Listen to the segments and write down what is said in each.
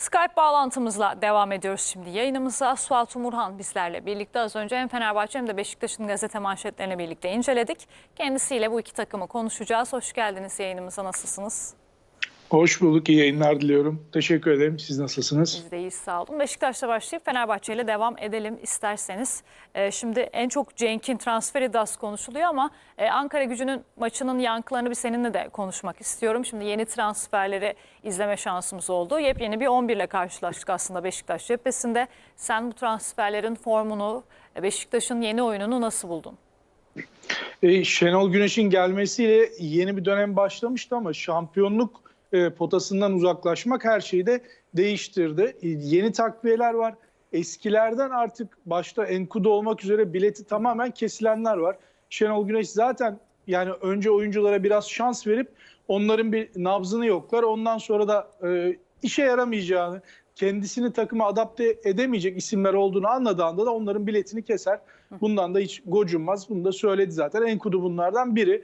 Skype bağlantımızla devam ediyoruz şimdi yayınımıza. Suat Umurhan bizlerle birlikte az önce hem Fenerbahçe hem de Beşiktaş'ın gazete manşetlerini birlikte inceledik. Kendisiyle bu iki takımı konuşacağız. Hoş geldiniz yayınımıza nasılsınız? Hoş bulduk. iyi yayınlar diliyorum. Teşekkür ederim. Siz nasılsınız? Biz de iyiyiz sağ olun. Beşiktaş'la başlayıp Fenerbahçe ile devam edelim isterseniz. Ee, şimdi en çok Cenk'in transfer iddiası konuşuluyor ama e, Ankara gücünün maçının yankılarını bir seninle de konuşmak istiyorum. Şimdi yeni transferleri izleme şansımız oldu. Yepyeni bir 11 ile karşılaştık aslında Beşiktaş cephesinde. Sen bu transferlerin formunu, e, Beşiktaş'ın yeni oyununu nasıl buldun? E, Şenol Güneş'in gelmesiyle yeni bir dönem başlamıştı ama şampiyonluk e, potasından uzaklaşmak her şeyi de değiştirdi. E, yeni takviyeler var. Eskilerden artık başta Enkudu olmak üzere bileti tamamen kesilenler var. Şenol Güneş zaten yani önce oyunculara biraz şans verip onların bir nabzını yoklar. Ondan sonra da e, işe yaramayacağını, kendisini takıma adapte edemeyecek isimler olduğunu anladığı anda da onların biletini keser. Bundan da hiç gocunmaz. Bunu da söyledi zaten. Enkudu bunlardan biri.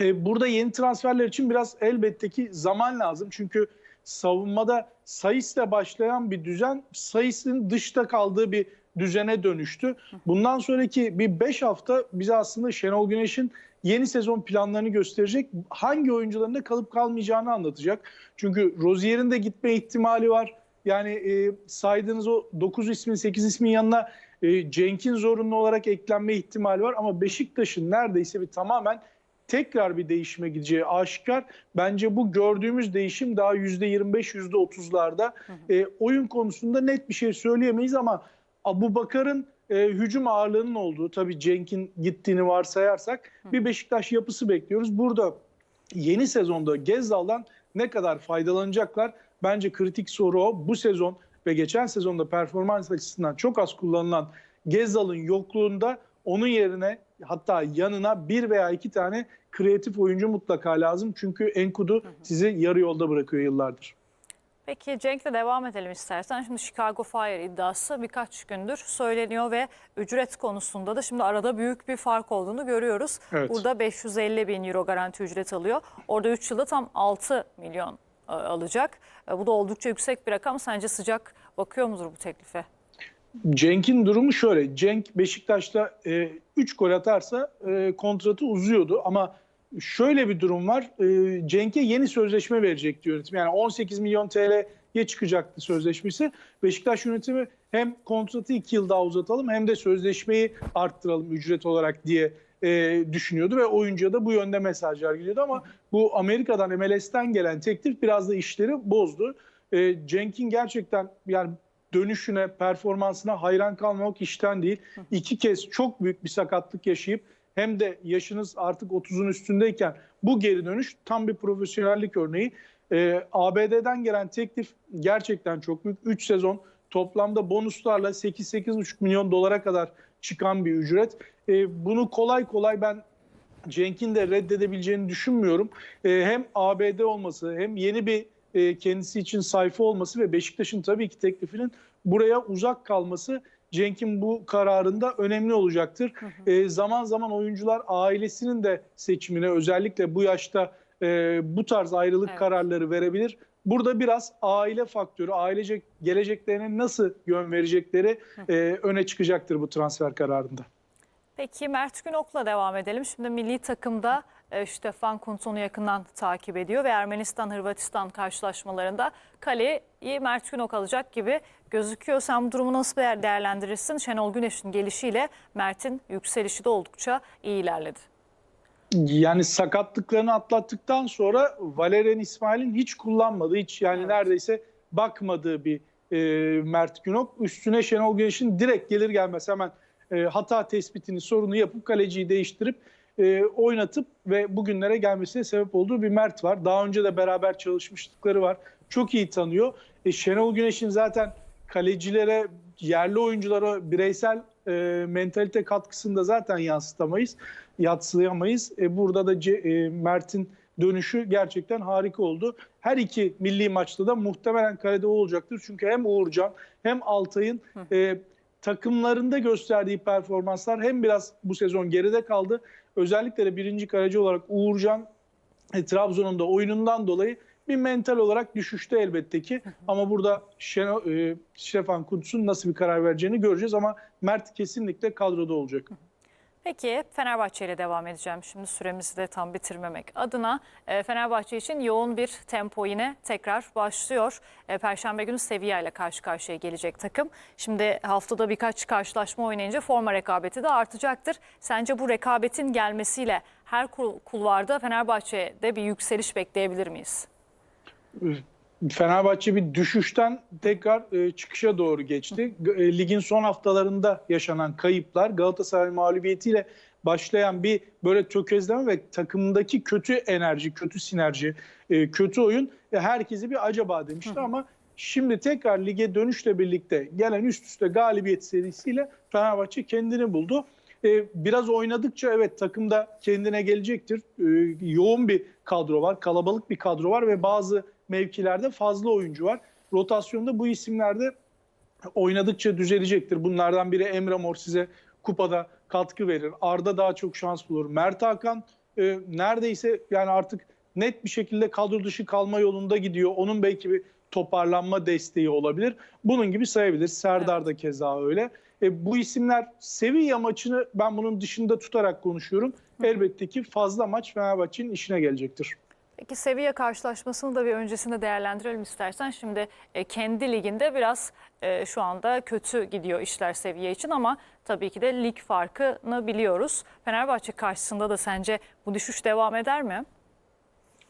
E, burada yeni transferler için biraz elbette ki zaman lazım. Çünkü savunmada Sayıs'la başlayan bir düzen Sayıs'ın dışta kaldığı bir düzene dönüştü. Bundan sonraki bir 5 hafta bize aslında Şenol Güneş'in yeni sezon planlarını gösterecek. Hangi oyuncuların da kalıp kalmayacağını anlatacak. Çünkü Rozier'in de gitme ihtimali var. Yani e, saydığınız o 9 ismin 8 ismin yanına e, Cenk'in zorunlu olarak eklenme ihtimali var. Ama Beşiktaş'ın neredeyse bir tamamen tekrar bir değişime gideceği aşikar. Bence bu gördüğümüz değişim daha %25, %30'larda. E, oyun konusunda net bir şey söyleyemeyiz ama Abu Bakar'ın e, hücum ağırlığının olduğu, tabii Cenk'in gittiğini varsayarsak bir Beşiktaş yapısı bekliyoruz. Burada yeni sezonda Gezzal'dan ne kadar faydalanacaklar? Bence kritik soru o. Bu sezon ve geçen sezonda performans açısından çok az kullanılan Gezzal'ın yokluğunda onun yerine hatta yanına bir veya iki tane kreatif oyuncu mutlaka lazım. Çünkü Enkudu sizi yarı yolda bırakıyor yıllardır. Peki Cenk'le devam edelim istersen. Şimdi Chicago Fire iddiası birkaç gündür söyleniyor ve ücret konusunda da şimdi arada büyük bir fark olduğunu görüyoruz. Evet. Burada 550 bin euro garanti ücret alıyor. Orada 3 yılda tam 6 milyon e, alacak. E, Bu da oldukça yüksek bir rakam. Sence sıcak bakıyor mudur bu teklife? Cenk'in durumu şöyle. Cenk Beşiktaş'ta 3 gol atarsa e, kontratı uzuyordu ama şöyle bir durum var. E, Cenk'e yeni sözleşme verecek diyor yönetim. Yani 18 milyon TL'ye çıkacaktı sözleşmesi. Beşiktaş yönetimi hem kontratı 2 yıl daha uzatalım hem de sözleşmeyi arttıralım ücret olarak diye e, düşünüyordu ve oyuncuya da bu yönde mesajlar geliyordu ama bu Amerika'dan MLS'ten gelen teklif biraz da işleri bozdu. E, Cenk'in gerçekten yani dönüşüne, performansına hayran kalmamak işten değil. İki kez çok büyük bir sakatlık yaşayıp hem de yaşınız artık 30'un üstündeyken bu geri dönüş tam bir profesyonellik örneği. Ee, ABD'den gelen teklif gerçekten çok büyük. 3 sezon toplamda bonuslarla 8-8,5 milyon dolara kadar çıkan bir ücret. Ee, bunu kolay kolay ben Cenk'in de reddedebileceğini düşünmüyorum. Ee, hem ABD olması hem yeni bir e, kendisi için sayfa olması ve Beşiktaş'ın tabii ki teklifinin buraya uzak kalması Cenk'in bu kararında önemli olacaktır. E, zaman zaman oyuncular ailesinin de seçimine özellikle bu yaşta e, bu tarz ayrılık Evet. kararları verebilir. Burada biraz aile faktörü, ailecek geleceklerine nasıl yön verecekleri e, öne çıkacaktır bu transfer kararında. Peki Mert Günok'la devam edelim. Şimdi milli takımda Stefan Kuntzon'u yakından takip ediyor ve Ermenistan-Hırvatistan karşılaşmalarında kaleyi Mert Günok alacak gibi gözüküyor. Sen bu durumu nasıl değer- değerlendirirsin? Şenol Güneş'in gelişiyle Mert'in yükselişi de oldukça iyi ilerledi. Yani sakatlıklarını atlattıktan sonra Valerian İsmail'in hiç kullanmadığı, hiç yani Evet. neredeyse bakmadığı bir e, Mert Günok. Üstüne Şenol Güneş'in direkt gelir gelmez hemen e, hata tespitini, sorunu yapıp kaleciyi değiştirip e, oynatıp ve bugünlere gelmesine sebep olduğu bir Mert var. Daha önce de beraber çalışmışlıkları var. Çok iyi tanıyor. E, Şenol Güneş'in zaten kalecilere, yerli oyunculara bireysel e, mentalite katkısını da zaten yansıtamayız, yatsıyamayız. E, burada da Ce- e, Mert'in dönüşü gerçekten harika oldu. Her iki milli maçta da muhtemelen kalede o olacaktır. Çünkü hem Uğurcan hem Altay'ın e, takımlarında gösterdiği performanslar hem biraz bu sezon geride kaldı. Özellikle de birinci kaleci olarak Uğurcan e, Trabzon'un da oyunundan dolayı bir mental olarak düşüşte elbette ki. Ama burada Şeno, e, Stefan Kuntz'un nasıl bir karar vereceğini göreceğiz ama Mert kesinlikle kadroda olacak. Peki Fenerbahçe ile devam edeceğim. Şimdi süremizi de tam bitirmemek adına e, Fenerbahçe için yoğun bir tempo yine tekrar başlıyor. E, Perşembe günü Sevilla ile karşı karşıya gelecek takım. Şimdi haftada birkaç karşılaşma oynayınca forma rekabeti de artacaktır. Sence bu rekabetin gelmesiyle her kul- kulvarda Fenerbahçe'de bir yükseliş bekleyebilir miyiz? Fenerbahçe bir düşüşten tekrar e, çıkışa doğru geçti. E, ligin son haftalarında yaşanan kayıplar Galatasaray mağlubiyetiyle başlayan bir böyle tökezleme ve takımdaki kötü enerji, kötü sinerji, e, kötü oyun e, herkesi bir acaba demişti ama şimdi tekrar lige dönüşle birlikte gelen üst üste galibiyet serisiyle Fenerbahçe kendini buldu. E, biraz oynadıkça evet takımda kendine gelecektir. E, yoğun bir kadro var, kalabalık bir kadro var ve bazı mevkilerde fazla oyuncu var. Rotasyonda bu isimlerde oynadıkça düzelecektir. Bunlardan biri Emre Mor size kupada katkı verir. Arda daha çok şans bulur. Mert Hakan e, neredeyse yani artık net bir şekilde kadro dışı kalma yolunda gidiyor. Onun belki bir toparlanma desteği olabilir. Bunun gibi sayabilir. Serdar da keza öyle. E, bu isimler Sevilla maçını ben bunun dışında tutarak konuşuyorum. Elbette ki fazla maç Fenerbahçe'nin işine gelecektir. Peki Sevilla karşılaşmasını da bir öncesinde değerlendirelim istersen. Şimdi e, kendi liginde biraz e, şu anda kötü gidiyor işler Sevilla için ama tabii ki de lig farkını biliyoruz. Fenerbahçe karşısında da sence bu düşüş devam eder mi?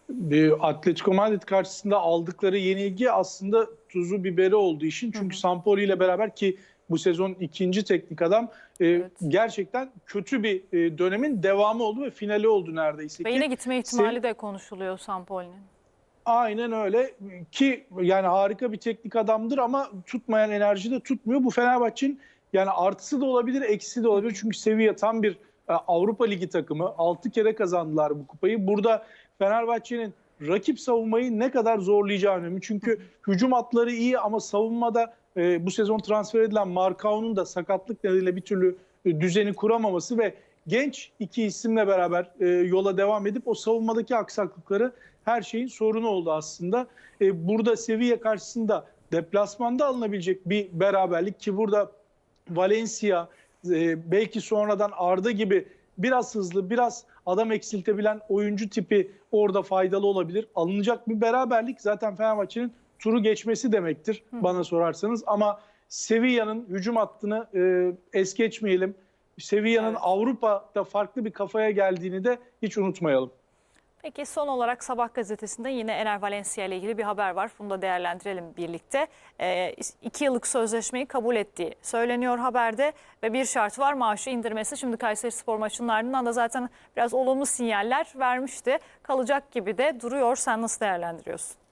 Bir Atletico Madrid karşısında aldıkları yenilgi aslında tuzu biberi olduğu için. Çünkü Sampoli ile beraber ki bu sezon ikinci teknik adam e, Evet. gerçekten kötü bir e, dönemin devamı oldu ve finali oldu neredeyse Ve ki. yine gitme ihtimali de konuşuluyor Sampoli'nin. Aynen öyle ki yani harika bir teknik adamdır ama tutmayan enerji de tutmuyor. Bu Fenerbahçe'nin yani artısı da olabilir, eksisi de olabilir. Çünkü Sevilla tam bir e, Avrupa Ligi takımı. 6 kere kazandılar bu kupayı. Burada Fenerbahçe'nin rakip savunmayı ne kadar zorlayacağı önemli. Çünkü hücum hatları iyi ama savunmada e, bu sezon transfer edilen Markao'nun da sakatlık nedeniyle bir türlü e, düzeni kuramaması ve genç iki isimle beraber e, yola devam edip o savunmadaki aksaklıkları her şeyin sorunu oldu aslında. E, burada Sevilla karşısında deplasmanda alınabilecek bir beraberlik ki burada Valencia e, belki sonradan Arda gibi biraz hızlı, biraz adam eksiltebilen oyuncu tipi orada faydalı olabilir. Alınacak bir beraberlik zaten Fenerbahçe'nin turu geçmesi demektir bana sorarsanız. Ama Sevilla'nın hücum hattını e, es geçmeyelim. Sevilla'nın Evet. Avrupa'da farklı bir kafaya geldiğini de hiç unutmayalım. Peki son olarak Sabah gazetesinde yine Ener Valencia ile ilgili bir haber var. Bunu da değerlendirelim birlikte. E, iki yıllık sözleşmeyi kabul ettiği söyleniyor haberde ve bir şart var maaşı indirmesi. Şimdi Kayseri Spor maçının ardından da zaten biraz olumlu sinyaller vermişti. Kalacak gibi de duruyor. Sen nasıl değerlendiriyorsun?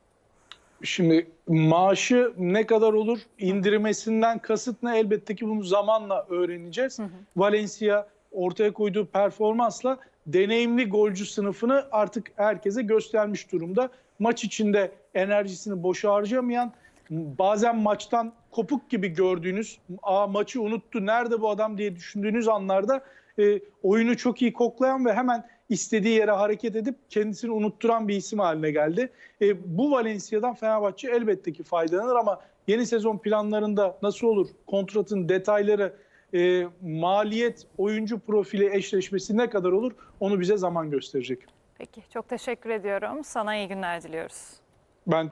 Şimdi maaşı ne kadar olur? İndirmesinden kasıt ne? Elbette ki bunu zamanla öğreneceğiz. Valencia ortaya koyduğu performansla deneyimli golcü sınıfını artık herkese göstermiş durumda. Maç içinde enerjisini boşa harcamayan, bazen maçtan kopuk gibi gördüğünüz, Aa, maçı unuttu, nerede bu adam diye düşündüğünüz anlarda e, oyunu çok iyi koklayan ve hemen istediği yere hareket edip kendisini unutturan bir isim haline geldi. E, bu Valencia'dan Fenerbahçe elbette ki faydalanır ama yeni sezon planlarında nasıl olur? Kontratın detayları, e, maliyet, oyuncu profili eşleşmesi ne kadar olur? Onu bize zaman gösterecek. Peki çok teşekkür ediyorum. Sana iyi günler diliyoruz. Ben